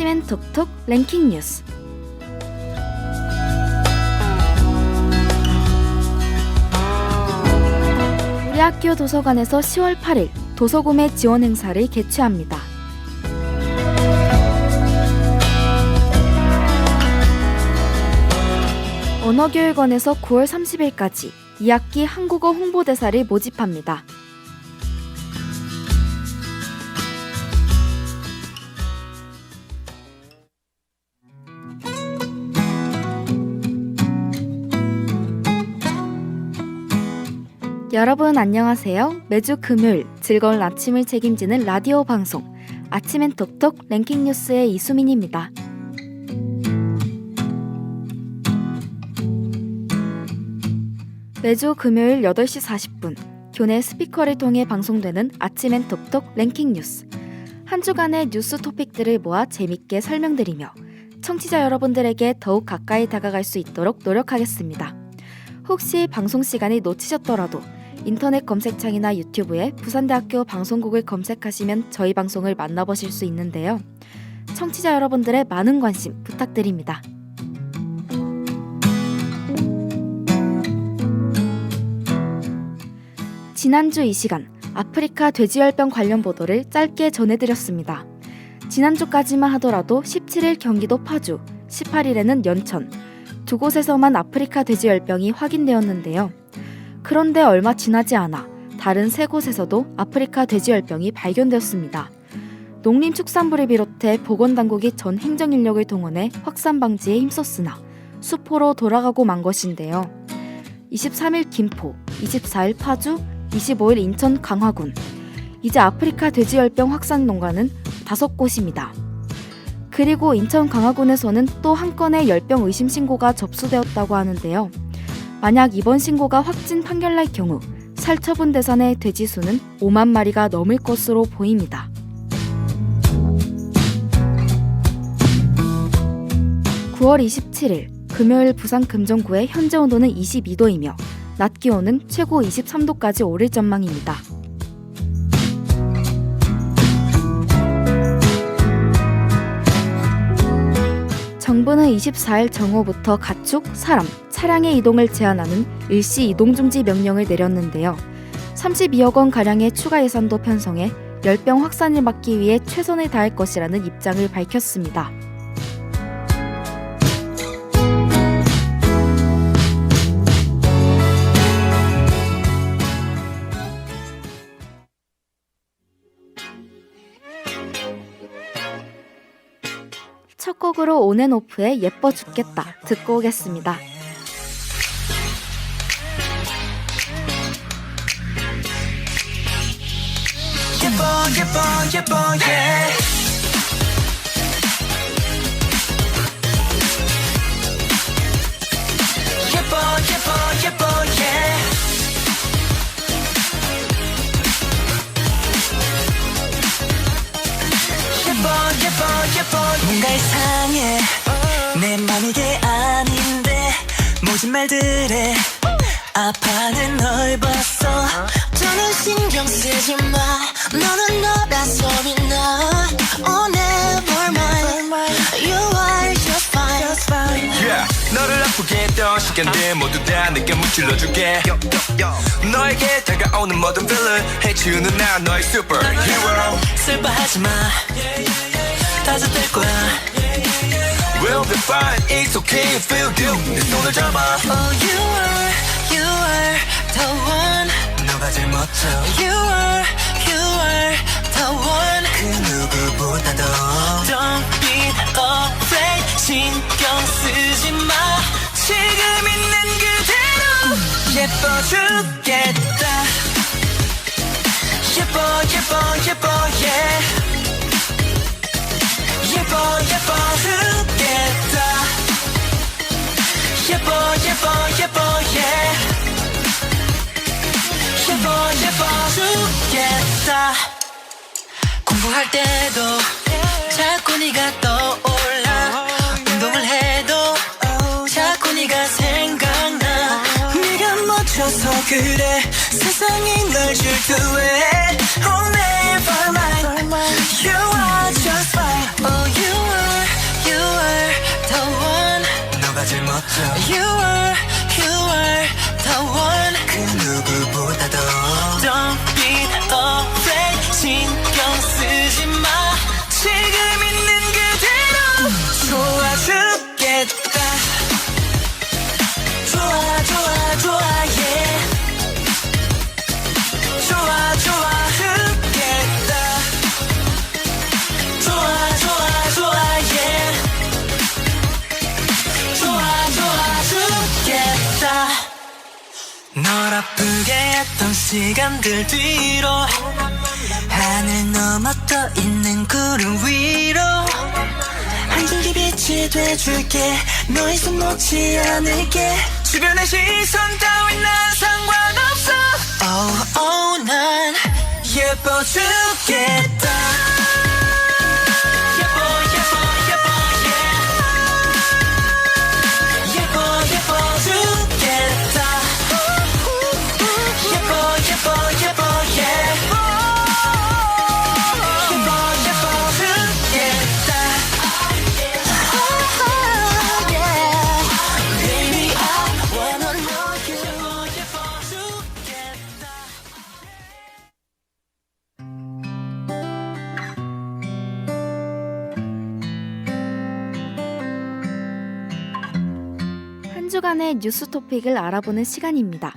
아침엔 톡톡 랭킹 뉴스. 우리 학교 도서관에서 10월 8일 도서구매 지원 행사를 개최합니다. 언어교육원에서 9월 30일까지 2학기 한국어 홍보대사를 모집합니다. 여러분 안녕하세요. 매주 금요일 즐거운 아침을 책임지는 라디오 방송 아침엔 톡톡 랭킹 뉴스의 이수민입니다. 매주 금요일 8시 40분 교내 스피커를 통해 방송되는 아침엔 톡톡 랭킹 뉴스 한 주간의 뉴스 토픽들을 모아 재밌게 설명드리며 청취자 여러분들에게 더욱 가까이 다가갈 수 있도록 노력하겠습니다. 혹시 방송 시간이 놓치셨더라도 인터넷 검색창이나 유튜브에 부산대학교 방송국을 검색하시면 저희 방송을 만나보실 수 있는데요. 청취자 여러분들의 많은 관심 부탁드립니다. 지난주 이 시간 아프리카 돼지열병 관련 보도를 짧게 전해드렸습니다. 지난주까지만 하더라도 17일 경기도 파주, 18일에는 연천 두 곳에서만 아프리카 돼지열병이 확인되었는데요. 그런데 얼마 지나지 않아 다른 세 곳에서도 아프리카 돼지열병이 발견되었습니다. 농림축산부를 비롯해 보건당국이 전 행정인력을 동원해 확산 방지에 힘썼으나 수포로 돌아가고 만 것인데요. 23일 김포, 24일 파주, 25일 인천 강화군. 이제 아프리카 돼지열병 확산 농가는 다섯 곳입니다. 그리고 인천 강화군에서는 또 한 건의 열병 의심 신고가 접수되었다고 하는데요. 만약 이번 신고가 확진 판결날 경우 살처분 대상의 돼지 수는 5만 마리가 넘을 것으로 보입니다. (9월 27일) 금요일 부산 금정구의 현재 온도는 22도이며 낮 기온은 최고 23도까지 오를 전망입니다. 정부는 24일 정오부터 가축, 사람, 차량의 이동을 제한하는 일시 이동 중지 명령을 내렸는데요. 32억 원 가량의 추가 예산도 편성해 열병 확산을 막기 위해 최선을 다할 것이라는 입장을 밝혔습니다. 첫 곡으로 온앤오프의 예뻐 죽겠다 듣고 오겠습니다. 예뻐 예뻐 예 예뻐 예뻐 예뻐 예 예뻐 예뻐 예뻐 뭔가 이상해 내 맘 이게 아닌데 모든 말들에 아파하는 널마 너는 너라서 빛나 Oh never mind You are just fine yeah. 너를 아프게 했던 시간들 모두 다 내게 문질러줄게 너에게 다가오는 모든 villain 해치우는 나 너의 superhero 슬퍼하지 마 다져될 거야 We'll be fine, it's okay, feel good 내 손을 잡아 Oh you are, you are the one 너가 제일 멋져 You are, you one 그 누구보다도 Don't be afraid. 신경 쓰지 마. 지금 있는 그대로 예뻐 죽겠다. 예뻐 예뻐 예뻐 yeah. 예뻐 예뻐 죽겠다. 예뻐 예뻐 예뻐 yeah 할 때도 자꾸 네가 떠올라 운동을 해도 자꾸 네가 생각나 네가 멋져서 그래 세상이 널 질투해 Oh 매일 by mine You are just fine Oh you are you are the one 너가 제일 멋져 You are 바쁘게 했던 시간들 뒤로 하늘 넘어 떠 있는 구름 위로 한 줄기 빛이 돼줄게. 너의 손 놓지 않을게. 주변의 시선 따윈 난 상관없어. Oh oh 난 예뻐 죽겠다 주간의 뉴스 토픽을 알아보는 시간입니다.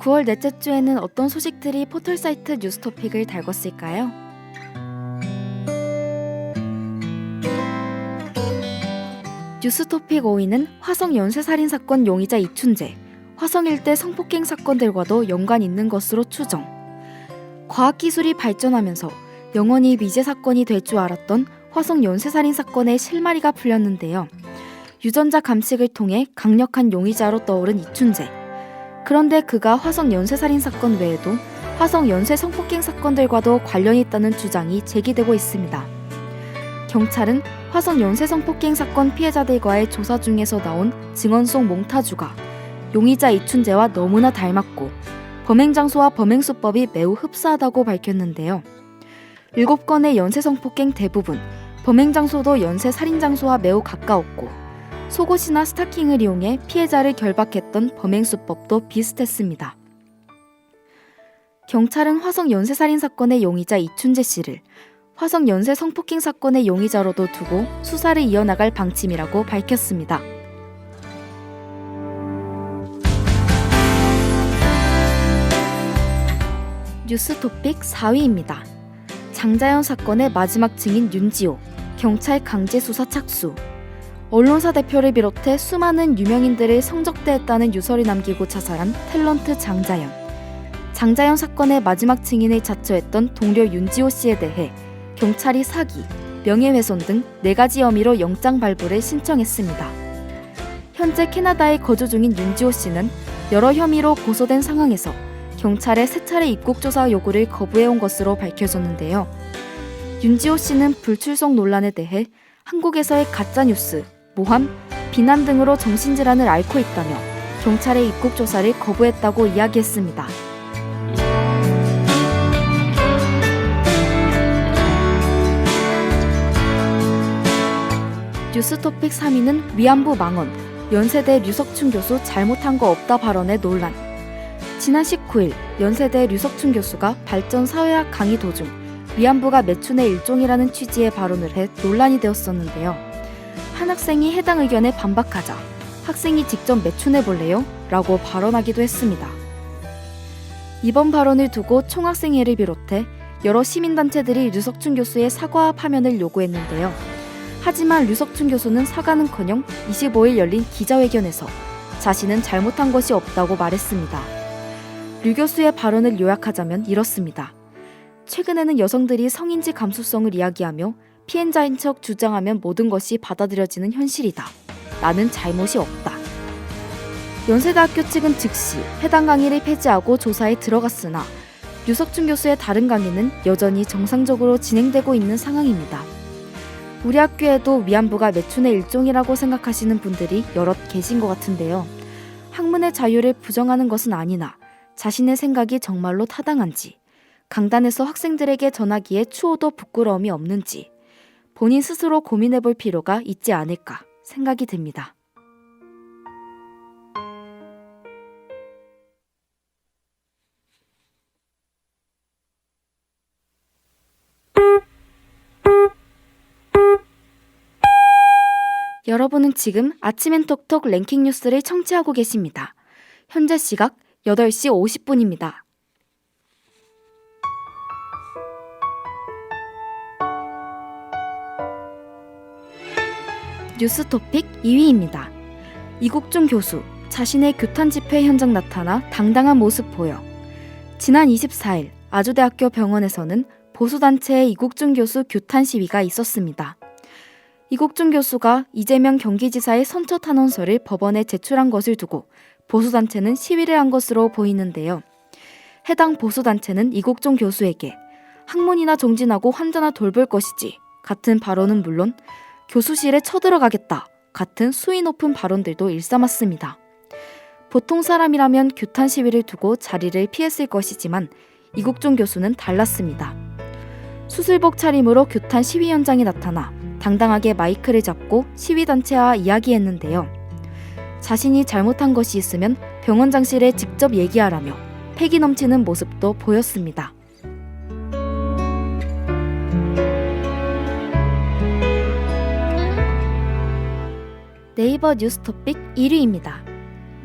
9월 넷째 주에는 어떤 소식들이 포털 사이트 뉴스 토픽을 달궜을까요? 뉴스 토픽 5위는 화성 연쇄살인 사건 용의자 이춘재, 화성 일대 성폭행 사건들과도 연관 있는 것으로 추정. 과학기술이 발전하면서 영원히 미제 사건이 될 줄 알았던 화성 연쇄살인 사건의 실마리가 풀렸는데요. 유전자 감식을 통해 강력한 용의자로 떠오른 이춘재. 그런데 그가 화성 연쇄살인 사건 외에도 화성 연쇄 성폭행 사건들과도 관련이 있다는 주장이 제기되고 있습니다. 경찰은 화성 연쇄 성폭행 사건 피해자들과의 조사 중에서 나온 증언 속 몽타주가 용의자 이춘재와 너무나 닮았고 범행 장소와 범행 수법이 매우 흡사하다고 밝혔는데요. 7건의 연쇄 성폭행 대부분 범행 장소도 연쇄 살인 장소와 매우 가까웠고 속옷이나 스타킹을 이용해 피해자를 결박했던 범행 수법도 비슷했습니다. 경찰은 화성 연쇄살인 사건의 용의자 이춘재 씨를 화성 연쇄 성폭행 사건의 용의자로도 두고 수사를 이어나갈 방침이라고 밝혔습니다. 뉴스 토픽 4위입니다. 장자연 사건의 마지막 증인 윤지호, 경찰 강제 수사 착수, 언론사 대표를 비롯해 수많은 유명인들을 성적대했다는 유서를 남기고 자살한 탤런트 장자연. 장자연 사건의 마지막 증인을 자처했던 동료 윤지호 씨에 대해 경찰이 사기, 명예훼손 등 네 가지 혐의로 영장 발부를 신청했습니다. 현재 캐나다에 거주 중인 윤지호 씨는 여러 혐의로 고소된 상황에서 경찰의 세 차례 입국 조사 요구를 거부해온 것으로 밝혀졌는데요. 윤지호 씨는 불출석 논란에 대해 한국에서의 가짜 뉴스, 모함, 비난 등으로 정신질환을 앓고 있다며 경찰의 입국 조사를 거부했다고 이야기했습니다. 뉴스 토픽 3위는 위안부 망언, 연세대 류석춘 교수 잘못한 거 없다 발언의 논란. 지난 19일 연세대 류석춘 교수가 발전 사회학 강의 도중 위안부가 매춘의 일종이라는 취지의 발언을 해 논란이 되었었는데요. 한 학생이 해당 의견에 반박하자 학생이 직접 매춘해 볼래요? 라고 발언하기도 했습니다. 이번 발언을 두고 총학생회를 비롯해 여러 시민단체들이 류석춘 교수의 사과 파면을 요구했는데요. 하지만 류석춘 교수는 사과는커녕 25일 열린 기자회견에서 자신은 잘못한 것이 없다고 말했습니다. 류 교수의 발언을 요약하자면 이렇습니다. 최근에는 여성들이 성인지 감수성을 이야기하며 피해자인 척 주장하면 모든 것이 받아들여지는 현실이다. 나는 잘못이 없다. 연세대학교 측은 즉시 해당 강의를 폐지하고 조사에 들어갔으나 유석춘 교수의 다른 강의는 여전히 정상적으로 진행되고 있는 상황입니다. 우리 학교에도 위안부가 매춘의 일종이라고 생각하시는 분들이 여럿 계신 것 같은데요. 학문의 자유를 부정하는 것은 아니나 자신의 생각이 정말로 타당한지, 강단에서 학생들에게 전하기에 추호도 부끄러움이 없는지 본인 스스로 고민해 볼 필요가 있지 않을까 생각이 듭니다. 여러분은 지금 아침엔 톡톡 랭킹 뉴스를 청취하고 계십니다. 현재 시각 8시 50분입니다. 뉴스 토픽 2위입니다. 이국준 교수, 자신의 규탄 집회 현장 나타나 당당한 모습 보여. 지난 24일 아주대학교 병원에서는 보수단체의 이국준 교수 규탄 시위가 있었습니다. 이국준 교수가 이재명 경기지사의 선처 탄원서를 법원에 제출한 것을 두고 보수단체는 시위를 한 것으로 보이는데요. 해당 보수단체는 이국준 교수에게 학문이나 정진하고 환자나 돌볼 것이지 같은 발언은 물론 교수실에 쳐들어가겠다 같은 수위 높은 발언들도 일삼았습니다. 보통 사람이라면 규탄 시위를 두고 자리를 피했을 것이지만 이국종 교수는 달랐습니다. 수술복 차림으로 규탄 시위 현장에 나타나 당당하게 마이크를 잡고 시위단체와 이야기했는데요. 자신이 잘못한 것이 있으면 병원 장실에 직접 얘기하라며 패기 넘치는 모습도 보였습니다. 네이버 뉴스 토픽 1위입니다.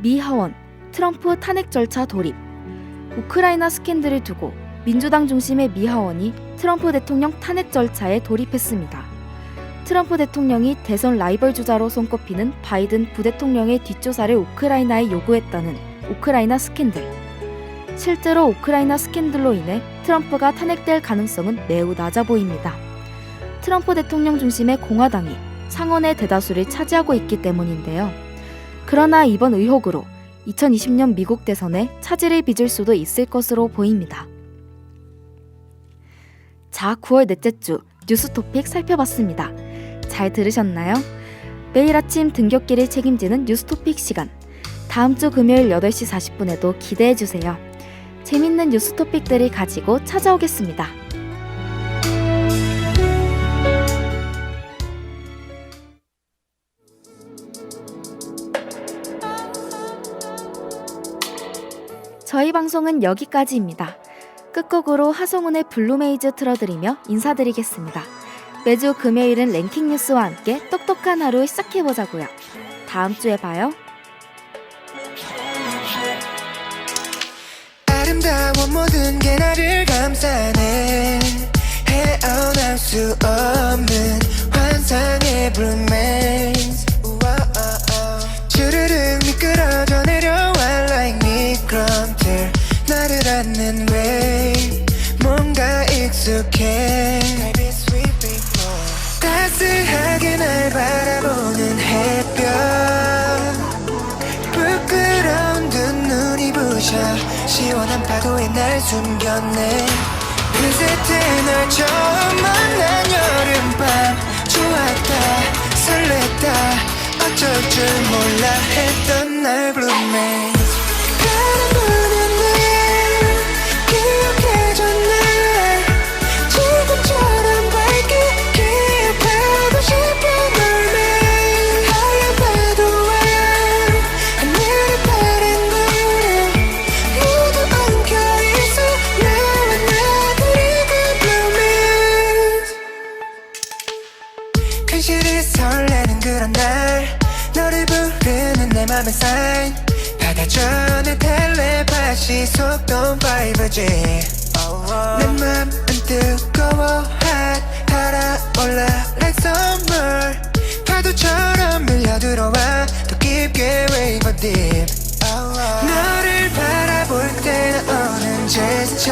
미 하원 트럼프 탄핵 절차 돌입 우크라이나 스캔들을 두고 민주당 중심의 미 하원이 트럼프 대통령 탄핵 절차에 돌입했습니다. 트럼프 대통령이 대선 라이벌 주자로 손꼽히는 바이든 부대통령의 뒷조사를 우크라이나에 요구했다는 우크라이나 스캔들. 실제로 우크라이나 스캔들로 인해 트럼프가 탄핵될 가능성은 매우 낮아 보입니다. 트럼프 대통령 중심의 공화당이 상원의 대다수를 차지하고 있기 때문인데요. 그러나 이번 의혹으로 2020년 미국 대선에 차질을 빚을 수도 있을 것으로 보입니다. 자, 9월 넷째 주 뉴스 토픽 살펴봤습니다. 잘 들으셨나요? 매일 아침 등굣길을 책임지는 뉴스 토픽 시간. 다음 주 금요일 8시 40분에도 기대해 주세요. 재밌는 뉴스 토픽들을 가지고 찾아오겠습니다. 저희 방송은 여기까지입니다. 끝곡으로 하성운의 블루메이즈 틀어드리며 인사드리겠습니다. 매주 금요일은 랭킹 뉴스와 함께 똑똑한 하루 시작해보자고요. 다음 주에 봐요. 아름다운 모든 게 나를 감싸네 헤어나올 수 없는 환상의 블루메이즈 주르륵 익숙해 따스하게 날 바라보는 햇볕. 부끄러운 두 눈이 부셔 시원한 파도에 날 숨겼네. 그새 널 처음 만난 여름밤. 좋았다 설렜다. 어쩔 줄 몰라 했던 날 블루메 근실이 설레는 그런 날. 너를 부르는 내 맘의 sign 받아줘 내 텔레파시 속도 5G 내 맘은 뜨거워 hot 달아올라 like summer. 파도처럼 밀려들어와 더 깊게 wave deep. 너를 바라볼 때는 오는 제스처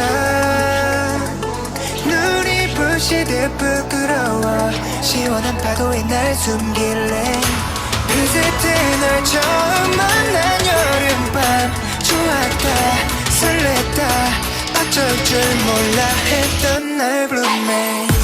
눈이 부시듯 부끄러워 시원한 파도에 날 숨길래 그새 널 처음 만난 여름밤 좋았다 설렜다. 어쩔 줄 몰라 했던 날 블루메